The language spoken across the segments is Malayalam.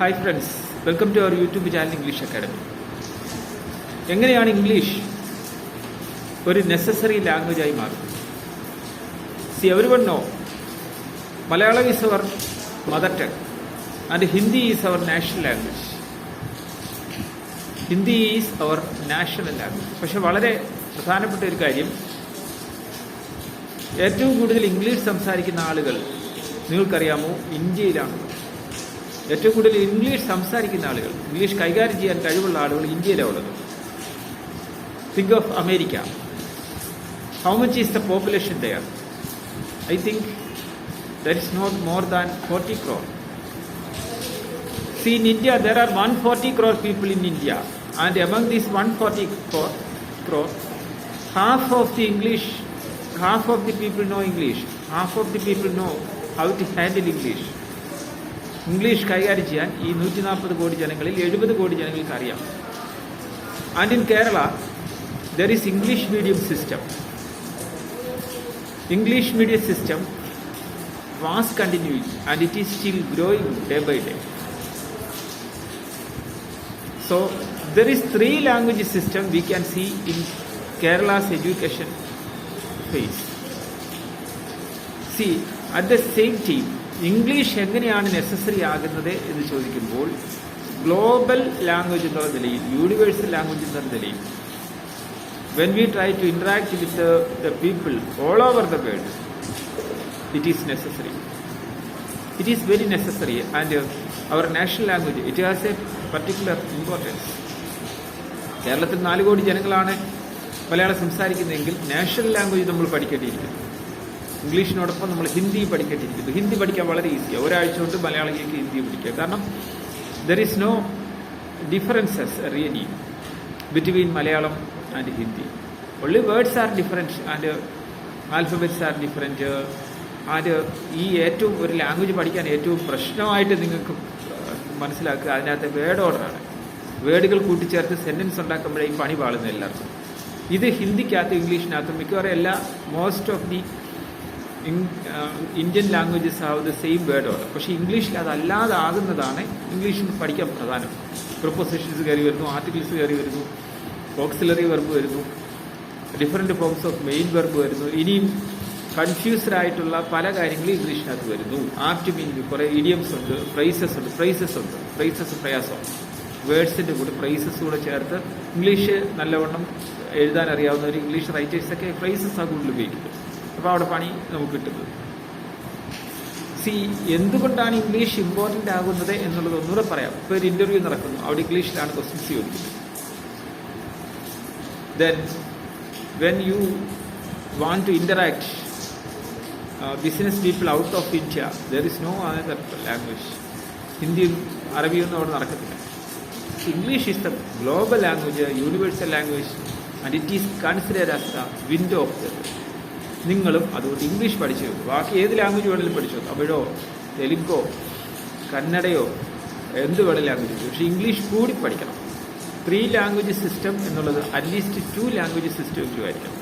Hi friends welcome to our YouTube channel English academy എങ്ങനെയാണ് ഇംഗ്ലീഷ് ഒരു നെസസറി ലാംഗ്വേജായി മാറുന്നത് see everyone know Malayalam is our mother tongue and Hindi is our national language Hindi is our national language പക്ഷെ വളരെ പ്രധാനപ്പെട്ട ഒരു കാര്യം ഏറ്റവും കൂടുതൽ ഇംഗ്ലീഷ് സംസാരിക്കുന്ന ആളുകൾ നിങ്ങൾക്കറിയാമോ ഇന്ത്യയിലാണ്. ഏറ്റവും കൂടുതൽ ഇംഗ്ലീഷ് സംസാരിക്കുന്ന ആളുകൾ ഇംഗ്ലീഷ് കൈകാര്യം ചെയ്യാൻ കഴിവുള്ള ആളുകൾ ഇന്ത്യയിലാണ് ഉള്ളത് think of America how much is the population there I think there is not more than forty crore See, in India, there are 140 crore people in India, and among these 140 crore, crore, half of the English, half of the people know English, half of the people know how to handle English. English കൈകാര്യം ചെയ്യാൻ ഈ നൂറ്റി നാൽപ്പത് കോടി ജനങ്ങളിൽ എഴുപത് കോടി ജനങ്ങൾക്ക് അറിയാം. And in Kerala there is English medium system English medium system was continuing and it is still growing day by day so there is three language system we can see in Kerala's education phase see at the same time, English എങ്ങനെയാണ് നെസസറി ആകുന്നത് എന്ന് ചോദിക്കുമ്പോൾ ഗ്ലോബൽ ലാംഗ്വേജ് എന്നുള്ള നിലയിൽ യൂണിവേഴ്സൽ ലാംഗ്വേജ് എന്നുള്ള നിലയിൽ when we try to interact with the people all over the world it is necessary it is very necessary and our national language it has a particular importance കേരളത്തിൽ നാല് കോടി ജനങ്ങളാണ് മലയാളം സംസാരിക്കുന്നതെങ്കിൽ നാഷണൽ ലാംഗ്വേജ് നമ്മൾ പഠിക്കേണ്ടിയിരിക്കുന്നു. ഇംഗ്ലീഷിനോടൊപ്പം നമ്മൾ ഹിന്ദി പഠിക്കേണ്ടിയിരിക്കുന്നു. ഹിന്ദി പഠിക്കാൻ വളരെ ഈസിയാണ് ഒരാഴ്ച കൊണ്ട് മലയാളികൾക്ക് ഹിന്ദി പഠിക്കുക കാരണം there is no differences really between Malayalam and Hindi. Only words are different and alphabets are different and ഈ ഏറ്റവും ഒരു ലാംഗ്വേജ് പഠിക്കാൻ ഏറ്റവും പ്രശ്നമായിട്ട് നിങ്ങൾക്ക് മനസ്സിലാക്കുക അതിനകത്ത് വേർഡ് ഓർഡറാണ് വേർഡുകൾ കൂട്ടിച്ചേർത്ത് സെന്റൻസ് ഉണ്ടാക്കുമ്പോഴേ ഈ പണി പാളുന്ന എല്ലാവർക്കും. ഇത് ഹിന്ദിക്കകത്തും ഇംഗ്ലീഷിനകത്തും മിക്കവാറും എല്ലാ most of the Indian languages have the same word order പക്ഷേ ഇംഗ്ലീഷിൽ അതല്ലാതാകുന്നതാണ് ഇംഗ്ലീഷിൽ പഠിക്കാൻ പ്രധാനം. പ്രൊപ്പോസിഷൻസ് കയറി വരുന്നു ആർട്ടിക്കിൾസ് കയറി വരുന്നു ഓക്സിലറി വെർബ് വരുന്നു different forms of main verb വരുന്നു. ഇനിയും കൺഫ്യൂസ്ഡ് ആയിട്ടുള്ള പല കാര്യങ്ങളും ഇംഗ്ലീഷിനകത്ത് വരുന്നു. ആപ്റ്റ് മീനിങ് കുറേ ഇഡിയംസ് ഉണ്ട് ഫ്രൈസസ് ഉണ്ട് ഫ്രൈസസ് ഉണ്ട് ഫ്രൈസസ് പ്രയാസം. വേർഡ്സിന്റെ കൂടെ ഫ്രൈസസ് കൂടെ ചേർത്ത് ഇംഗ്ലീഷ് നല്ലവണ്ണം എഴുതാൻ അറിയാവുന്ന ഒരു ഇംഗ്ലീഷ് റൈറ്റേഴ്സൊക്കെ ഫ്രൈസസ് ആ കൂടുതൽ ഉപയോഗിക്കുന്നത് അപ്പോൾ അവിടെ പണി നമുക്ക് കിട്ടുന്നത്. സി എന്തുകൊണ്ടാണ് ഇംഗ്ലീഷ് ഇമ്പോർട്ടന്റ് ആകുന്നത് എന്നുള്ളത് ഒന്നുകൂടെ പറയാം. ഇപ്പോൾ ഒരു ഇന്റർവ്യൂ നടക്കുന്നു. അവിടെ ഇംഗ്ലീഷിലാണ് ക്വസ്റ്റ്യൻസ് ചോദിക്കുന്നത്. Then when you want to interact business people out of India there is no no language. ഹിന്ദിയും അറബിയൊന്നും അവിടെ നടക്കത്തില്ല. English is the global language universal language and it is consider as the window of the നിങ്ങളും അതുകൊണ്ട് ഇംഗ്ലീഷ് പഠിച്ചു ബാക്കി ഏത് ലാംഗ്വേജ് വേണമെങ്കിലും പഠിച്ചോ തമിഴോ തെലുങ്കോ കന്നഡയോ എന്ത് വേണ ലാംഗ്വേജ് പക്ഷേ ഇംഗ്ലീഷ് കൂടി പഠിക്കണം. ത്രീ ലാംഗ്വേജ് സിസ്റ്റം എന്നുള്ളത് at least two language system ആയിരിക്കണം.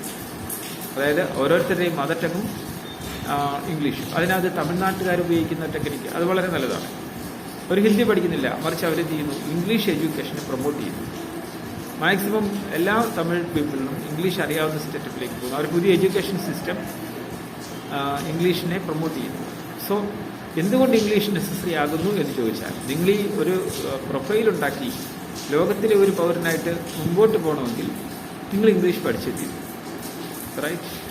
അതായത് ഓരോരുത്തരുടെയും മദർ ടങ്ങും ഇംഗ്ലീഷും അതിനകത്ത് തമിഴ്നാട്ടുകാർ ഉപയോഗിക്കുന്ന ടെക്നിക്ക് അത് വളരെ നല്ലതാണ്. ഒരു ഹിന്ദി പഠിക്കുന്നില്ല മറിച്ച് അവരെന്ത് ചെയ്യുന്നു? ഇംഗ്ലീഷ് എഡ്യൂക്കേഷനെ പ്രൊമോട്ട് ചെയ്യുന്നു. മാക്സിമം എല്ലാ തമിഴ് പീപ്പിളിനും ഇംഗ്ലീഷ് അറിയാവുന്ന സ്റ്റെറ്റപ്പിലേക്ക് പോകുന്നു. അവർ പുതിയ എഡ്യൂക്കേഷൻ സിസ്റ്റം ഇംഗ്ലീഷിനെ പ്രൊമോട്ട് ചെയ്യുന്നു. സോ എന്തുകൊണ്ട് ഇംഗ്ലീഷ് നെസസറി ആകുന്നു എന്ന് ചോദിച്ചാൽ നിങ്ങൾ ഈ ഒരു പ്രൊഫൈൽ ഉണ്ടാക്കി ലോകത്തിലെ ഒരു പൗരനായിട്ട് മുമ്പോട്ട് പോകണമെങ്കിൽ നിങ്ങൾ ഇംഗ്ലീഷ് പഠിച്ചെത്തിയിരുന്നു right?